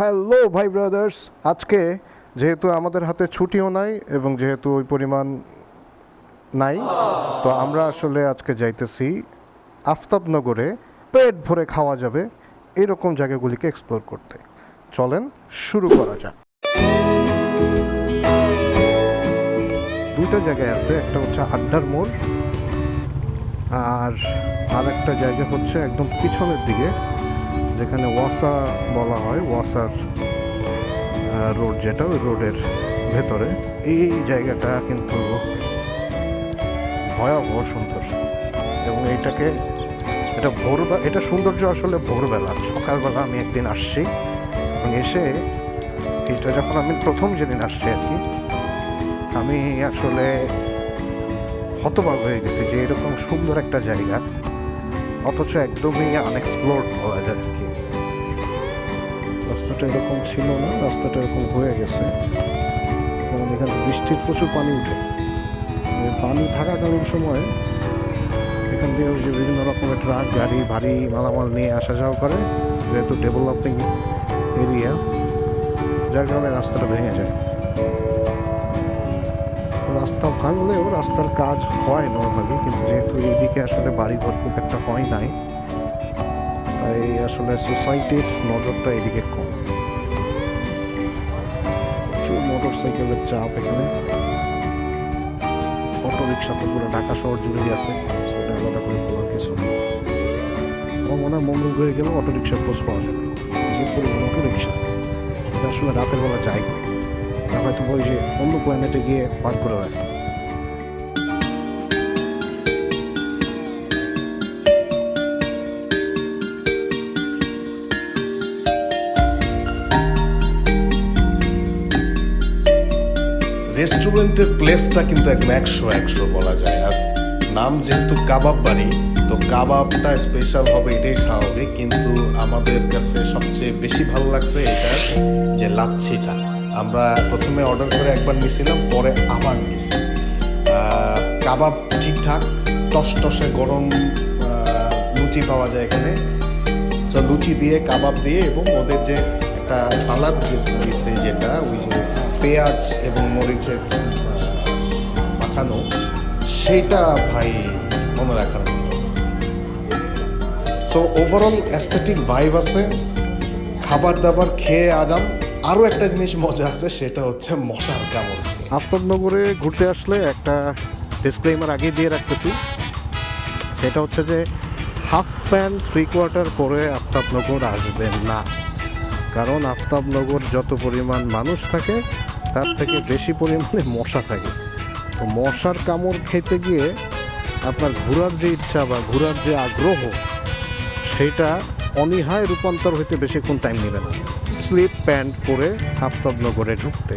Hello ভাই brothers, আজকে যেহেতু আমাদের হাতে ছুটিও নাই এবং যেহেতু ওই পরিমাণ নাই, তো আমরা আসলে আজকে যাইতেছি আফতাবনগরে। পেট ভরে খাওয়া যাবে এরকম জায়গাগুলিকে এক্সপ্লোর করতে। চলেন শুরু করা যাক। দুটো জায়গায় আছে, একটা হচ্ছে আড্ডার মোড় আর আর একটা জায়গা হচ্ছে একদম পিছনের দিকে। যেখানে ওয়াসা বলা হয়, ওয়াসার রোড যেটা, ওই রোডের ভেতরে। এই জায়গাটা কিন্তু ভয়াবহ সুন্দর এবং এইটাকে এটা ভোরবেলা এটা সৌন্দর্য আসলে ভোরবেলা। সকালবেলা আমি একদিন আসছি এবং এসে এটা যখন আমি প্রথম যেদিন আসছি আর কি, আমি আসলে হতবাক হয়ে গেছি যে এরকম সুন্দর একটা জায়গা। অথচ একদমই আনএক্সপ্লোর্ড বলা যায় আর কি। রাস্তাটা এরকম ছিল না, রাস্তাটা এরকম হয়ে গেছে। কারণ এখানে বৃষ্টির প্রচুর পানি উঠে। ওই পানি থাকাকালীন সময় এখান দিয়ে যে বিভিন্ন রকমের ট্রাক, গাড়ি, ভারী মালামাল নিয়ে আসা যাওয়া করে, যেহেতু ডেভেলপিং এরিয়া যার কারণে রাস্তাটা ভেঙে যায়। রাস্তা ভাঙলেও রাস্তার কাজ হয় নর্মালি কিন্তু যেহেতু এইদিকে আসলে বাড়ি ঘর খুব একটা হয় নাই, তাই আসলে সোসাইটির নজরটা এদিকে কম। প্রচুর মোটর সাইকেলের চাপ এখানে। অটো রিক্সা তো পুরো ঢাকা শহর জুড়েই আছে, সেটা আলাদা করে বলার কিছু আমার মনে হয় মঙ্গল গ্রহে গেলেও অটো রিক্সার খোঁজ পাওয়া যাবে। যে পরিমাণ অটো রিক্সা আসলে রাতের বেলা যায় হয়তো ওই যে অন্য প্ল্যানেটে গিয়ে পার করে রাখে। রেস্টুরেন্টের প্লেসটা কিন্তু একদম একশো একশো বলা যায়। আর নাম যেহেতু কাবাব বাড়ি, তো কাবাবটা স্পেশাল হবে, এটাই স্বাভাবিক। কিন্তু আমাদের কাছে সবচেয়ে বেশি ভালো লাগছে এটা যে লাচ্ছিটা। আমরা প্রথমে অর্ডার করে একবার নিয়েছিলাম, পরে আবার নিয়েছি। কাবাব ঠিকঠাক, টসটসে গরম লুচি পাওয়া যায় এখানে। তো লুচি দিয়ে, কাবাব দিয়ে এবং ওদের যে একটা সালাদ দিচ্ছে যেটা, ওই যে পেঁয়াজ এবং মরিচের মাখানো, সেটা ভাই মনে রাখার মতো। সো ওভারঅল অ্যাস্থেটিক ভাইব আছে। খাবার দাবার খেয়ে আজাম আরও একটা জিনিস মজা আছে, সেটা হচ্ছে মশার কামড় আফতাবনগরে ঘুরতে আসলে একটা ডিসক্লেমার আগে দিয়ে রাখতেছি। সেটা হচ্ছে যে, হাফ প্যান্ট থ্রি কোয়ার্টার পরে আফতাবনগর আসবেন না। কারণ আফতাবনগর যত পরিমাণ মানুষ থাকে, তার থেকে বেশি পরিমাণে মশা থাকে। তো মশার কামড় খেতে গিয়ে আপনার ঘোরার যে ইচ্ছা বা ঘোরার যে আগ্রহ, সেটা অনীহায় রূপান্তর হইতে বেশিক্ষণ টাইম নেবে না। স্লিপ প্যান্ট পরে আফতাবনগরে ঢুকতে।